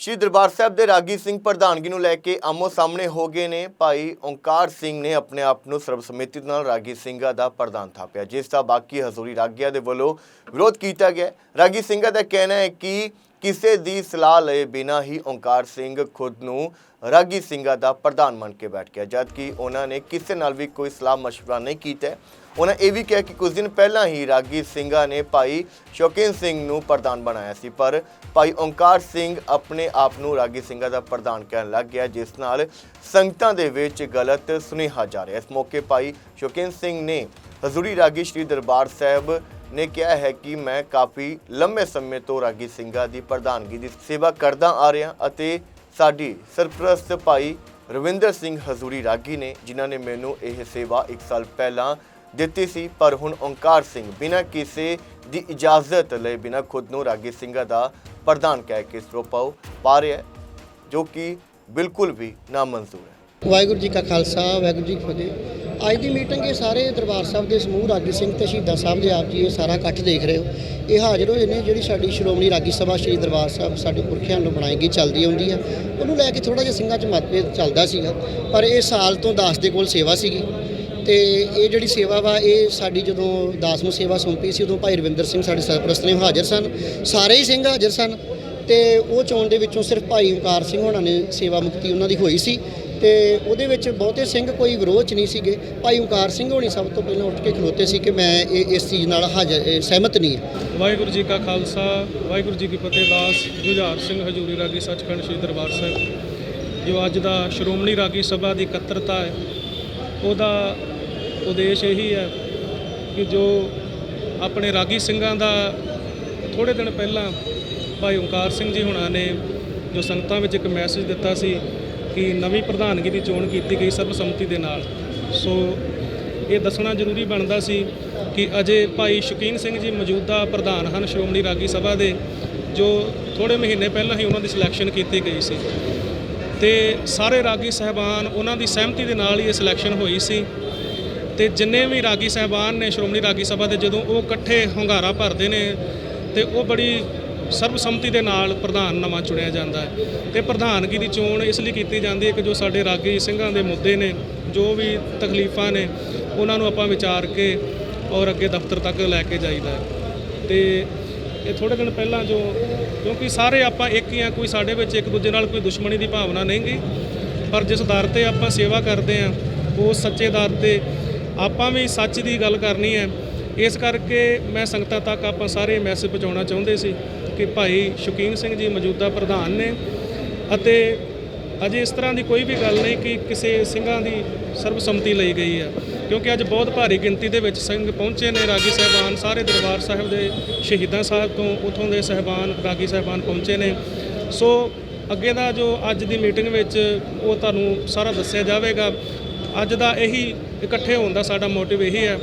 ਸ਼੍ਰੀ ਦਰਬਾਰ ਸਾਹਿਬ ਦੇ ਰਾਗੀ ਸਿੰਘ ਪ੍ਰਧਾਨਗੀ ਨੂੰ ਲੈ ਕੇ ਆਮੋ ਸਾਹਮਣੇ ਹੋ ਗਏ ਨੇ। ਭਾਈ ਓਂਕਾਰ ਸਿੰਘ ਨੇ ਆਪਣੇ ਆਪ ਨੂੰ ਸਰਬਸੰਮਤੀ ਨਾਲ ਰਾਗੀ ਸਿੰਘਾਂ ਦਾ ਪ੍ਰਧਾਨ ਥਾਪਿਆ, ਜਿਸ ਦਾ ਬਾਕੀ ਹਜ਼ੂਰੀ ਰਾਗੀਆਂ ਦੇ ਵੱਲੋਂ ਵਿਰੋਧ ਕੀਤਾ ਗਿਆ ਰਾਗੀ ਸਿੰਘਾਂ ਦਾ ਕਹਿਣਾ ਹੈ ਕਿ ਕਿਸੇ ਦੀ ਸਲਾਹ ਲਏ ਬਿਨਾਂ ਹੀ ਓਂਕਾਰ ਸਿੰਘ ਖੁਦ ਨੂੰ ਰਾਗੀ ਸਿੰਘਾਂ ਦਾ ਪ੍ਰਧਾਨ ਮੰਨ ਕੇ ਬੈਠ ਗਿਆ ਜਦਕਿ ਉਹਨਾਂ ਨੇ ਕਿਸੇ ਨਾਲ ਵੀ ਕੋਈ ਸਲਾਹ مشورہ ਨਹੀਂ ਕੀਤਾ ਹੈ। ਉਹਨਾਂ ਇਹ ਵੀ ਕਿਹਾ ਕਿ ਕੁਝ ਦਿਨ ਪਹਿਲਾਂ ਹੀ ਰਾਗੀ ਸਿੰਘਾਂ ਨੇ ਭਾਈ ਸ਼ੌਕੀਨ ਸਿੰਘ ਨੂੰ ਪ੍ਰਧਾਨ ਬਣਾਇਆ ਸੀ ਪਰ ਭਾਈ ਓਂਕਾਰ ਸਿੰਘ ਆਪਣੇ ਆਪ ਨੂੰ ਰਾਗੀ ਸਿੰਘਾਂ ਦਾ ਪ੍ਰਧਾਨ ਕਹਿਣ ਲੱਗ ਗਿਆ ਜਿਸ ਨਾਲ ਸੰਗਤਾਂ ਦੇ ਵਿੱਚ ਗਲਤ ਸੁਨੇਹਾ ਜਾ ਰਿਹਾ ਇਸ ਮੌਕੇ ਭਾਈ ਸ਼ੌਕੀਨ ਸਿੰਘ ਨੇ ਹਜ਼ੂਰੀ ਰਾਗੀ ਸ਼੍ਰੀ ਦਰਬਾਰ ਸਾਹਿਬ ਨੇ ਕਿਹਾ ਹੈ ਕਿ ਮੈਂ ਕਾਫੀ ਲੰਮੇ ਸਮੇਂ ਤੋਂ ਰਾਗੀ ਸਿੰਘਾਂ ਦੀ ਪ੍ਰਧਾਨਗੀ ਦੀ ਸੇਵਾ ਕਰਦਾ ਆ ਰਿਹਾ ਅਤੇ ਸਾਡੀ ਸਰਪ੍ਰਸਤ ਭਾਈ ਰਵਿੰਦਰ ਸਿੰਘ ਹਜ਼ੂਰੀ ਰਾਗੀ ਨੇ, ਜਿਨ੍ਹਾਂ ਨੇ ਮੈਨੂੰ ਇਹ ਸੇਵਾ 1 ਸਾਲ ਪਹਿਲਾਂ ਦਿੱਤੀ ਸੀ, ਪਰ ਹੁਣ ਓਂਕਾਰ ਸਿੰਘ ਬਿਨਾਂ ਕਿਸੇ ਦੀ ਇਜਾਜ਼ਤ ਲਏ ਬਿਨਾਂ ਖੁਦ ਨੂੰ ਰਾਗੀ ਸਿੰਘਾਂ ਦਾ ਪ੍ਰਧਾਨ ਕਹਿ ਕੇ ਸਰੋਪਾਉ ਪਾ ਰਿਹਾ ਜੋ ਕਿ ਬਿਲਕੁਲ ਵੀ ਨਾਮਨਜ਼ੂਰ ਹੈ। ਵਾਹਿਗੁਰੂ ਜੀ ਕਾ ਖਾਲਸਾ, ਵਾਹਿਗੁਰੂ ਜੀ ਕੀ ਫਤਿਹ। ਅੱਜ ਦੀ ਮੀਟਿੰਗ ਇਹ ਸਾਰੇ ਦਰਬਾਰ ਸਾਹਿਬ ਦੇ ਸਮੂਹ, ਰਾਗੀ ਸਿੰਘ ਤੇ ਸ਼ਹੀਦਾਂ ਸਾਹਿਬ ਦੇ ਆਪ ਜੀ ਇਹ ਸਾਰਾ ਇਕੱਠ ਦੇਖ ਰਹੇ ਹੋ। ਇਹ ਹਾਜ਼ਰ ਹੋਏ ਨੇ ਜਿਹੜੀ ਸਾਡੀ ਸ਼੍ਰੋਮਣੀ ਰਾਗੀ ਸਭਾ ਸ਼੍ਰੀ ਦਰਬਾਰ ਸਾਹਿਬ ਸਾਡੇ ਪੁਰਖਿਆਂ ਨੂੰ ਬਣਾਈ ਗਈ, ਚੱਲਦੀ ਆਉਂਦੀ ਆ। ਉਹਨੂੰ ਲੈ ਕੇ ਥੋੜਾ ਜਿਹਾ ਸਿੰਘਾਂ 'ਚ ਮਤਭੇਦ ਚੱਲਦਾ ਸੀਗਾ, ਪਰ ਇਹ ਸਾਲ ਤੋਂ ਦਾਸ ਦੇ ਕੋਲ ਸੇਵਾ ਸੀਗੀ। ਤੇ ਇਹ ਜਿਹੜੀ ਸੇਵਾ ਵਾ, ਇਹ ਸਾਡੀ ਜਦੋਂ ਦਾਸ ਨੂੰ ਸੇਵਾ ਸੌਂਪੀ ਸੀ, ਉਦੋਂ ਭਾਈ ਰਵਿੰਦਰ ਸਿੰਘ ਸਾਡੇ ਸਰਪ੍ਰਸਤ ਨੇ ਹਾਜ਼ਰ ਸਨ। ਸਾਰੇ ਹੀ ਸਿੰਘ ਹਾਜ਼ਰ ਸਨ। ਤੇ ਉਹ ਚੋਣ ਦੇ ਵਿੱਚੋਂ ਸਿਰਫ ਭਾਈ ਓਕਾਰ ਸਿੰਘ ਹੋਣਾ ਨੇ ਸੇਵਾ ਮੁਕਤੀ ਉਹਨਾਂ ਦੀ ਹੋਈ ਸੀ। ਤੇ ਉਹਦੇ ਵਿੱਚ ਬਹੁਤੇ ਸਿੰਘ ਕੋਈ ਵਿਰੋਧ ਚ ਨਹੀਂ ਸੀਗੇ। ਭਾਈ ਓਕਾਰ ਸਿੰਘ ਹੋਣੀ ਸਭ ਤੋਂ ਪਹਿਲਾਂ ਉੱਠ ਕੇ ਖਲੋਤੇ ਸੀ ਕਿ ਮੈਂ ਇਹ, ਇਸ ਚੀਜ਼ ਨਾਲ ਹਾਜ਼ਰ, ਇਹ ਸਹਿਮਤ ਨਹੀਂ ਹਾਂ। ਵਾਹਿਗੁਰੂ ਜੀ ਕਾ ਖਾਲਸਾ, ਵਾਹਿਗੁਰੂ ਜੀ ਕੀ ਫਤਿਹ ਦਾਸ, ਜੁਝਾਰ ਸਿੰਘ ਹਜੂਰੀ ਰਾਗੀ ਸੱਚਖੰਡ ਸ੍ਰੀ ਦਰਬਾਰ ਸਾਹਿਬ। ਜੋ ਅੱਜ ਦਾ ਸ਼੍ਰੋਮਣੀ ਰਾਗੀ ਸਭਾ ਦੀ ਇਕੱਤਰਤਾ ਹੈ, ਉਹਦਾ ਉਦੇਸ਼ ਇਹੀ ਹੈ ਕਿ ਜੋ ਆਪਣੇ ਰਾਗੀ ਸਿੰਘਾਂ ਦਾ ਥੋੜੇ ਦਿਨ ਪਹਿਲਾਂ ਭਾਈ ਓਂਕਾਰ ਸਿੰਘ ਜੀ ਹੁਣਾਂ ਨੇ ਜੋ ਸੰਗਤਾਂ ਵਿੱਚ ਇੱਕ ਮੈਸੇਜ ਦਿੱਤਾ ਸੀ ਕਿ ਨਵੀਂ ਪ੍ਰਧਾਨਗੀ ਦੀ ਚੋਣ ਕੀਤੀ ਗਈ ਸਰਬਸੰਮਤੀ ਦੇ ਨਾਲ। ਸੋ ਇਹ ਦੱਸਣਾ ਜ਼ਰੂਰੀ ਬਣਦਾ ਸੀ ਕਿ ਅਜੇ ਭਾਈ ਸ਼ਕੀਨ ਸਿੰਘ ਜੀ ਮੌਜੂਦਾ ਪ੍ਰਧਾਨ ਹਨ ਸ਼੍ਰੋਮਣੀ ਰਾਗੀ ਸਭਾ ਦੇ, ਜੋ ਥੋੜੇ ਮਹੀਨੇ ਪਹਿਲਾਂ ਹੀ ਉਹਨਾਂ ਦੀ ਸਿਲੈਕਸ਼ਨ ਕੀਤੀ ਗਈ ਸੀ। ਤੇ ਸਾਰੇ ਰਾਗੀ ਸਹਿਬਾਨ ਉਹਨਾਂ ਦੀ ਸਹਿਮਤੀ ਦੇ ਨਾਲ ਹੀ ਇਹ ਸਿਲੈਕਸ਼ਨ ਹੋਈ ਸੀ। ਤੇ ਜਿੰਨੇ ਵੀ ਰਾਗੀ ਸਹਿਬਾਨ ਨੇ ਸ਼੍ਰੋਮਣੀ ਰਾਗੀ ਸਭਾ ਦੇ, ਜਦੋਂ ਉਹ ਇਕੱਠੇ ਹੁੰਗਾਰਾ ਭਰਦੇ ਨੇ, ਤੇ ਉਹ ਬੜੀ ਸਰਬਸੰਮਤੀ ਦੇ ਨਾਲ ਪ੍ਰਧਾਨ ਨਵਾਂ ਚੁਣਿਆ ਜਾਂਦਾ ਹੈ ਤੇ ਪ੍ਰਧਾਨਗੀ ਦੀ ਚੋਣ ਇਸ ਲਈ ਕੀਤੀ ਜਾਂਦੀ ਹੈ ਕਿ ਜੋ ਸਾਡੇ ਰਾਗੀ ਸਿੰਘਾਂ ਦੇ ਮੁੱਦੇ ਨੇ, ਜੋ ਵੀ ਤਕਲੀਫਾਂ ਨੇ, ਉਹਨਾਂ ਨੂੰ ਆਪਾਂ ਵਿਚਾਰ ਕੇ ਔਰ ਅੱਗੇ ਦਫ਼ਤਰ ਤੱਕ ਲੈ ਕੇ ਜਾਈਦਾ ਹੈ। ਤੇ ਇਹ ਥੋੜੇ ਦਿਨ ਪਹਿਲਾਂ ਜੋ, ਕਿਉਂਕਿ ਸਾਰੇ ਆਪਾਂ ਇੱਕ ਹੀ ਆ ਕੋਈ ਸਾਡੇ ਵਿੱਚ ਇੱਕ ਦੂਜੇ ਨਾਲ ਕੋਈ ਦੁਸ਼ਮਣੀ ਦੀ ਭਾਵਨਾ ਨਹੀਂ ਗਈ ਪਰ ਜਿਸ ਦਰ ਤੇ ਆਪਾਂ ਸੇਵਾ ਕਰਦੇ ਆ ਉਸ ਸੱਚੇ ਦਰ ਤੇ ਆਪਾਂ ਵੀ ਸੱਚ ਦੀ ਗੱਲ ਕਰਨੀ ਹੈ ਇਸ ਕਰਕੇ ਮੈਂ ਸੰਗਤਾਂ ਤੱਕ ਆਪਾਂ ਸਾਰੇ ਮੈਸੇਜ ਪਹੁੰਚਾਉਣਾ ਚਾਹੁੰਦੇ ਸੀ ਕਿ ਭਾਈ ਸ਼ੁਕੀਨ ਸਿੰਘ ਜੀ ਮੌਜੂਦਾ ਪ੍ਰਧਾਨ ਨੇ ਅਤੇ ਅਜੇ ਇਸ ਤਰ੍ਹਾਂ ਦੀ ਕੋਈ ਵੀ ਗੱਲ ਨਹੀਂ ਕਿ ਕਿਸੇ ਸਿੰਘਾਂ ਦੀ ਸਰਬਸੰਮਤੀ ਲਈ ਗਈ ਹੈ, ਕਿਉਂਕਿ ਅੱਜ ਬਹੁਤ ਭਾਰੀ ਗਿਣਤੀ ਦੇ ਵਿੱਚ ਸਿੰਘ ਪਹੁੰਚੇ ਨੇ, ਰਾਗੀ ਸਾਹਿਬਾਨ, ਸਾਰੇ ਦਰਬਾਰ ਸਾਹਿਬ ਦੇ ਸ਼ਹੀਦਾਂ ਸਾਹਿਬ ਤੋਂ ਉਥੋਂ ਦੇ ਸਾਹਿਬਾਨ, ਰਾਗੀ ਸਾਹਿਬਾਨ ਪਹੁੰਚੇ ਨੇ। ਸੋ ਅੱਗੇ ਦਾ ਜੋ ਅੱਜ ਦੀ ਮੀਟਿੰਗ ਵਿੱਚ ਉਹ ਤੁਹਾਨੂੰ ਸਾਰਾ ਦੱਸਿਆ ਜਾਵੇਗਾ। ਅੱਜ ਦਾ ਇਹੀ ਇਕੱਠੇ ਹੋਣ ਦਾ ਸਾਡਾ ਮੋਟਿਵ ਇਹੀ ਹੈ।